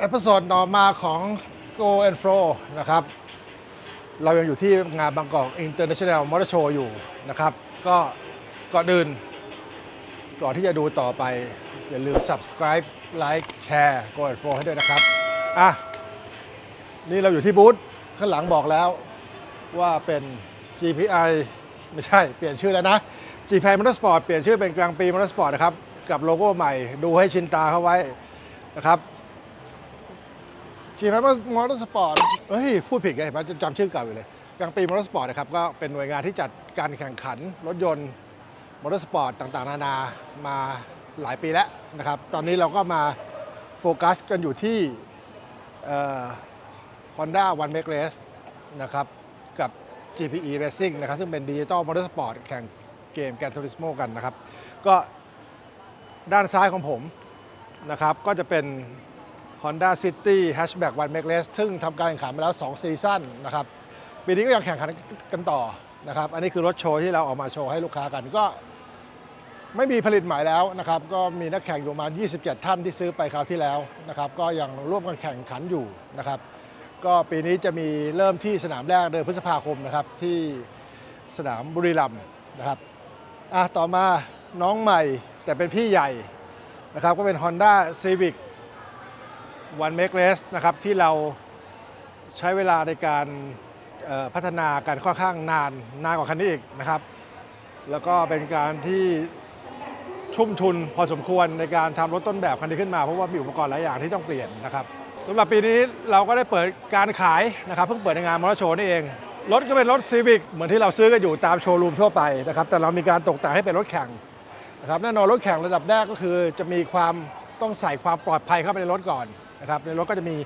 เอพิโซดต่อมาของ Go and Flow นะครับ เรายังอยู่ที่งานบางกอก International Motor Show อยู่นะครับ ก็ก่อนอื่นก่อนที่จะดูต่อไป อย่าลืม subscribe like แชร์ Go and Flow ให้ด้วยนะครับ อะ นี่เราอยู่ที่บูธข้างหลังบอกแล้วว่าเป็น GPI ไม่ใช่ เปลี่ยนชื่อแล้วนะ GPI Motorsport เปลี่ยนชื่อเป็นกลางปี Motorsport นะครับ กับโลโก้ใหม่ดูให้ชินตาเข้าไว้นะครับ GPI Motorsport เฮ้ย พูดผิดไงเห็นไหมจำชื่อเก่าอยู่เลยกลางปี Motorsport นะครับ ก็เป็นหน่วยงานที่จัดการแข่งขันรถยนต์มอเตอร์สปอร์ตต่างๆ นานามาหลายปีแล้วนะครับ ตอนนี้เราก็มาโฟกัสกันอยู่ที่เอ่อ Honda One Make Race นะครับ กับ GPE Racing นะครับ ซึ่งเป็นดิจิตอลมอเตอร์สปอร์ตแข่งเกมแกน t ูริสโมกันนะครับ ก็ด้านซ้ายของผมนะครับ ก็จะเป็น Honda City Hatchback One Make Race ซึ่งทำการแข่งขันมาแล้ว 2 ซีซั่นนะครับ ปีนี้ก็ยังแข่งขันกันต่อนะครับ อันนี้คือรถโชว์ที่เราออกมาโชว์ให้ลูกค้ากันก็ไม่มีผลิตใหม่แล้วนะครับ ก็มีนักแข่งอยู่ประมาณ 27 ท่านที่ซื้อไปคราวที่แล้วนะครับ ก็ยังร่วมกันแข่งขันอยู่นะครับ ก็ปีนี้จะมีเริ่มที่สนามแรกเดือนพฤษภาคมนะครับ ที่สนามบุรีรัมย์นะครับอะต่อมาน้องใหม่แต่เป็นพี่ใหญ่นะครับ ก็เป็น Honda Civic One Make Race นะครับที่เราใช้เวลาในการพัฒนากันค่อนข้างนานนานกว่าคันนี้อีกนะครับ แล้วก็เป็นการที่ทุ่มทุนพอสมควรในการทำรถต้นแบบคันนี้ขึ้นมาเพราะว่ามีอุปกรณ์หลายอย่างที่ต้องเปลี่ยนนะครับสำหรับปีนี้เราก็ได้เปิดการขายนะครับเพิ่งเปิดในงานมอเตอร์โชว์นี่เองรถก็เป็นรถซีวิกเหมือนที่เราซื้อกันอยู่ตามโชว์รูมทั่วไปนะครับแต่เรามีการตกแต่งให้เป็นรถแข่งนะครับแน่นอนรถแข่งระดับแรกก็คือ จะมีความต้องใส่ความปลอดภัยเข้าไปในรถก่อน นะครับในรถก็จะมี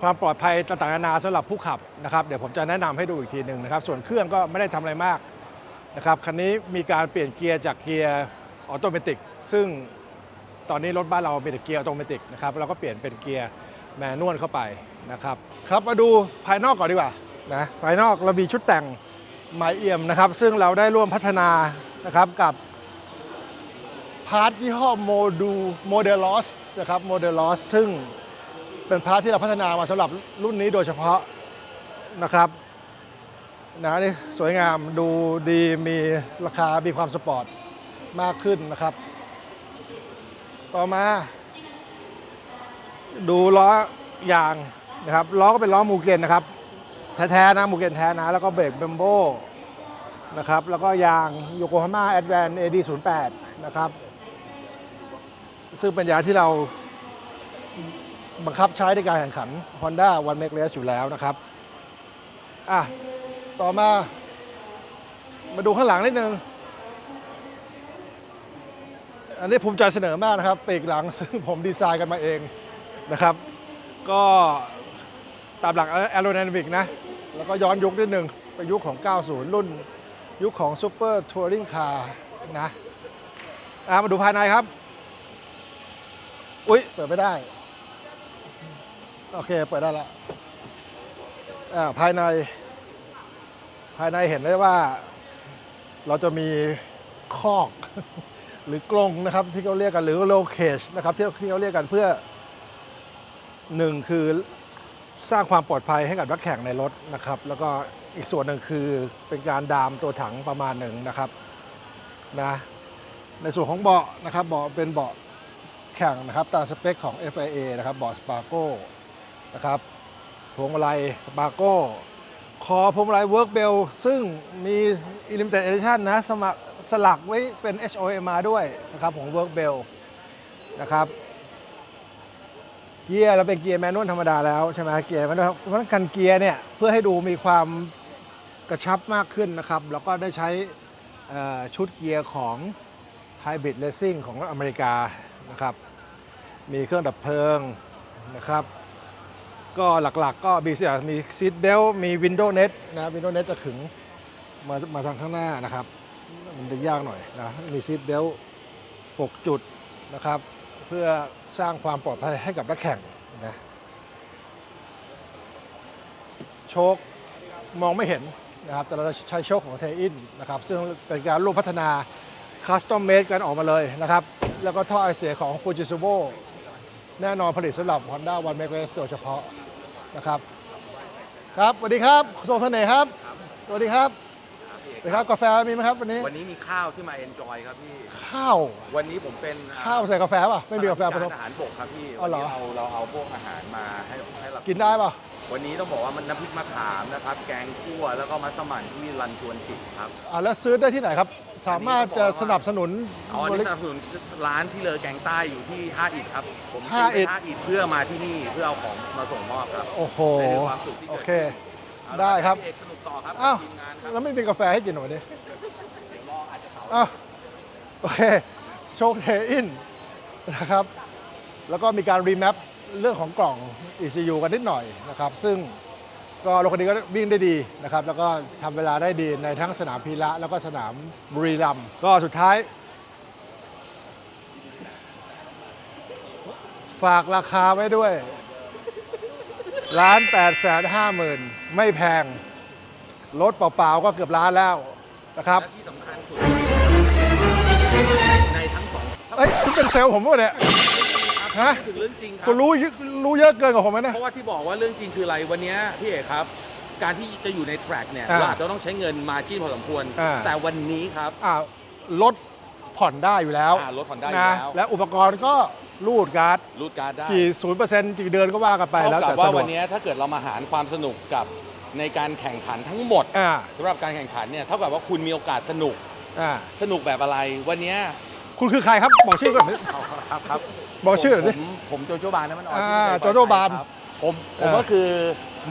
ความปลอดภัยต่างๆนานาสำหรับผู้ขับนะครับเดี๋ยวผมจะแนะนำให้ดูอีกทีหนึ่งนะครับ ส่วนเครื่องก็ไม่ได้ทำอะไรมากนะครับคันนี้มีการเปลี่ยนเกียร์จากเกียร์ออโตเมติกซึ่งตอนนี้รถบ้านเราเป็นเกียร์ออโตเมติกนะครับเราก็เปลี่ยนเป็นเกียร์แมนนวลเข้าไปนะครับครับมาดูภายนอกก่อนดีกว่านะภายนอกเรามีชุดแต่งหมายเอี่ยมนะครับ ซึ่งเราได้ร่วมพัฒนานะครับกับพาร์ทยี่ห้อโมดูโมเดลลอสนะครับโมเดลลอสซึ่ง เป็นพาร์ทที่เราพัฒนามาสำหรับรุ่นนี้โดยเฉพาะนะครับนะนี่สวยงามดูดีมีราคามีความสปอร์ตมากขึ้นนะครับ ต่อมา ดูล้อยางนะครับล้อก็เป็นล้อมูเกนนะครับแท้ๆนะมูเกนแท้นะ แล้วก็เบรกเบมโบนะครับแล้วก็ยางโยโกฮาม่าแอดแวนเอดีศูนย์แปดนะครับ ซึ่งเป็นยางที่เรา บังคับใช้ในการแข่งขัน Honda One Make Race อยู่แล้วนะครับอะต่อมา มาดูข้างหลังนิดนึง อันนี้ภูมิใจเสนอมากนะครับปีกหลังซึ่งผมดีไซน์กันมาเองนะครับ ก็ตามหลักแอโร d y นามิกนะ แล้วก็ย้อนยุคนิดนึงไปยุคของ 90 รุ่นยุคของซูเปอร์ทัวริงคาร์นะอะมาดูภายในครับ อุ๊ย เปิดไม่ได้ โอเค เปิดได้แล้วอ่าภายใน ภายในเห็นได้ว่า เราจะมีคอกหรือกรงนะครับ ที่เขาเรียกกันหรือโลเคชนะครับที่ที่เขาเรียกกันเพื่อหนึ่งคือสร้างความปลอดภัยให้กับนักแข่งในรถนะครับ แล้วก็อีกส่วนหนึ่งคือเป็นการดามตัวถังประมาณหนึ่งนะครับนะในส่วนของเบาะนะครับเบาะเป็นเบาะแข่งนะครับตามสเปคของ FIA นะครับเบาะสปาโก้ นะครับพวงมาลัยสปาโก้ คอพวงมาลัยเวิร์กเบลซึ่งมี Limited Edition นะสมัครสลักไว้เป็น HOMR ด้วยนะครับของ Work Bell นะครับเกียร์เราเป็นเกียร์แมนนวลธรรมดาแล้วใช่ไหมเกียร์แมนนวลเพราะฉะนั้นกันเกียร์เนี่ยเพื่อให้ดูมีความกระชับมากขึ้นนะครับ แล้วก็ได้ใช้ชุดเกียร์ของ Hybrid Racing ของอเมริกานะครับ มีเครื่องดับเพลิงนะครับ ก็หลักๆ ก็มีเสียมีซีทเบลมีวินโดว์เน็ตนะวินโดว์เน็ตจะขึงมามาทางข้างหน้านะครับ มันจะยากหน่อยนะมีซีทเบล6จุดนะครับ เพื่อสร้างความปลอดภัยให้กับนักแข่งนะโชคมองไม่เห็นนะครับ แต่เราจะใช้โชคของเทอินนะครับ ซึ่งเป็นการร่วมพัฒนาคัสตอมเมดกันออกมาเลยนะครับ แล้วก็ท่อไอเสียของฟูจิ s u โ o แน่นอนผลิตสำหรับ Honda One Make Race โดยเฉพาะ นะครับ ครับสวัสดีครับทรงเสน่ห์ครับสวัสดีครับสวัสดีครับกาแฟมีไหมครับวันนี้วันนี้มีข้าวที่มาเอนจอยครับพี่ข้าววันนี้ผมเป็นข้าวใส่กาแฟป่ะไม่มีกาแฟผสมอาหารบกครับพี่อ๋อเหรอวันนี้เราเราเอาพวกอาหารมาให้ให้เรากินได้ป่ะ วันนี้ต้องบอกว่ามันน้ำพริกมะขามนะครับ แกงคั่วแล้วก็มัสมั่นที่รันจวนจิตครับ อ่าแล้วซื้อได้ที่ไหนครับ สามารถจะสนับสนุนเอาอันบนี้ริสนับสนุนร้านที่เลอแกงใต้อยู่ที่ท่าอิฐครับ ผมท่าอิฐซื้อไปท่าอิฐเพื่อมาที่นี่เพื่อเอาของมาส่งมอบครับ โอ้โห ได้ดูความสุขที่โอเกิดเคขึ้นได้ครับ พี่เอกสนุกต่อครับอ้าว ทีมงานครับแล้วไม่มีกาแฟให้กินเหรอวันนี้เดี๋ยวรออาจจะเสาร์ อ้าวโอเค โชคเทอินนะครับ แล้วก็มีการรีแมป เรื่องของกล่อง ECU กันนิดหน่อยนะครับ ซึ่งก็รถคันนี้ก็วิ่งได้ดีนะครับ แล้วก็ทำเวลาได้ดีในทั้งสนามพีระแล้วก็สนามบุรีรัมย์ก็สุดท้าย ฝากราคาไว้ด้วยล้านแปดแสนห้าหมื่นไม่แพง รถเปล่าๆก็เกือบล้านแล้วนะครับ และที่สำคัญสุด ในทั้งสอง เอ้ยคุณเป็นเซลล์ผมป่ะเนี่ย ฮะถึงเรื่องจริงครัคุณรู้เยอะรู้เยอะเกินกว่าผมไหมเนี่ยเพราะว่าที่บอกว่าเรื่องจริงคืออะไรวันเนี้ยพี่เอกครับ การที่จะอยู่ในแทร็กเนี่ยอ่าเราอาจจะต้องใช้เงินมาจิ้นพอสมควร อ่า แต่วันนี้ครับ อ่าลดผ่อนได้อยู่แล้วอ่ารถผ่อนได้อยู่นะแล้ว และอุปกรณ์ก็รูดการ์ดรูดการ์ดได้กี่ศูนย์เปอร์เซ็นต์กี่เดือนก็ว่ากันไปเท่าแล้วกัแต่บว่าสะดววักนเนี้ยถ้าเกิดเรามาหารความสนุกกับในการแข่งขันทั้งหมดอ่าสำหรับการแข่งขันเนี่ยเท่ากับว่าคุณมีโอกาสสนุก อ่า สนุกแบบอะไร วันเนี้ย คุณคือใครครับ บอกชื่อก่อน ครับครับบอกชื่อหน่อยดิผมผมโจโจบานนะมันออยอ่าที่ไม่เคยโจโจ้บานครับผมผมอ่าก็คือ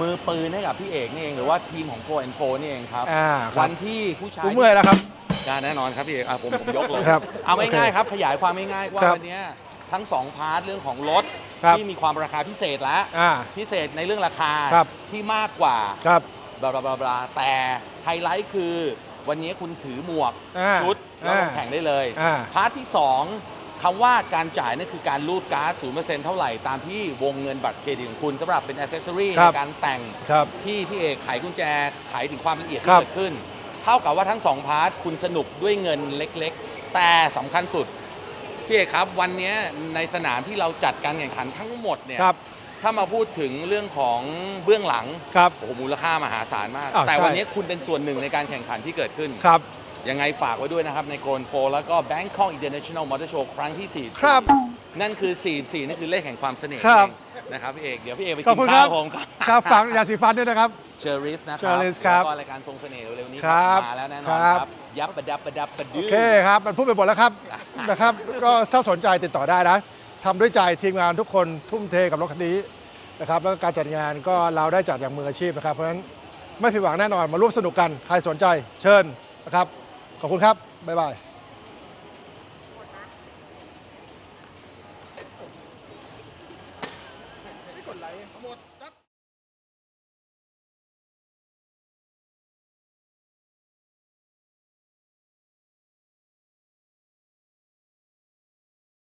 มือปืนให้กับพี่เอกนี่เองหรือว่าทีมของโ o แอนโฟนี่เองครับอ่าครัวับนที่ผู้ชาย กูเมื่อยแล้วครับ ได้แน่นอนครับพี่เอกอะผมผมยกเลยครับเอาโอเคง่ายๆครับ ขยายความง่ายๆว่าครับวันเนี้ยทั้งสองพาร์ทเรื่องของรถครับ ที่มีความราคาพิเศษแล้ว อ่า พิเศษในเรื่องราคาครับ ที่มากกว่าครับ บลาบลาบลาบลาแต่ไฮไลท์คือ วันนี้คุณถือหมวกอ่าชุดแล้วลงอ่าแข่งได้เลยอ่า พาร์ทที่ 2คำว่าการจ่ายนั่นคือการรูดการ์ด0%เท่าไหร่ตามที่วงเงินบัตรเครดิตของคุณสำหรับเป็นอ c เซสซอรี่ครัในบ การแต่ง ครับ ที่พี่เอกไขกุญแจไขถึงความละเอียดคที่รับ เกิดขึ้น เท่ากับว่าทั้งสองพาร์ทคุณสนุกด้วยเงินเล็กๆ แต่สำคัญสุด พี่เอกครับวันนี้ในสนามที่เราจัดการแข่งขันทั้งหมดเนี่ย ครับ ถ้ามาพูดถึงเรื่องของเบื้องหลังครับ โอ้โหมูลค่ามหาศาลมาก อ้าวแต่ใช่ วันนี้คุณเป็นส่วนหนึ่งในการแข่งขันที่เกิดขึ้น ครับ ยังไงฝากไว้ด้วยนะครับ ในโกลโฟแล้วก็ Bangkok International Motor Show ครั้งที่ 4 ครับนั่นคือ 44 นั่นคือเลขแห่งความเสน่ห์ครับ เองนะครับพี่เอก เดี๋ยวพี่เอกไปขอบกินคุณคข้ารับวผมครับ ครับฝากยาสีฟันด้วยนะครับ เชอริสนะครั Cheris ครับแล้วก็รายการทรงเสน่ห์เร็วๆนี้ครับมาแล้วแน่นอนครับครับยับประดับประดับประโอดื้อเคครับ มันพูดไปหมดแล้วครับ นะครับ ก็ถ้าสนใจติดต่อได้นะ ทำด้วยใจทีมงานทุกคนทุ่มเทกับรถคันนี้นะครับแล้วการจัดงานก็เราได้จัดอย่างมืออาชีพนะครับ เพราะฉะนั้นไม่ผิดหวังแน่นอนมาร่วมสนุกกันใครสนใจเชิญนะครับ ขอบคุณครับ บ๊ายบายหมด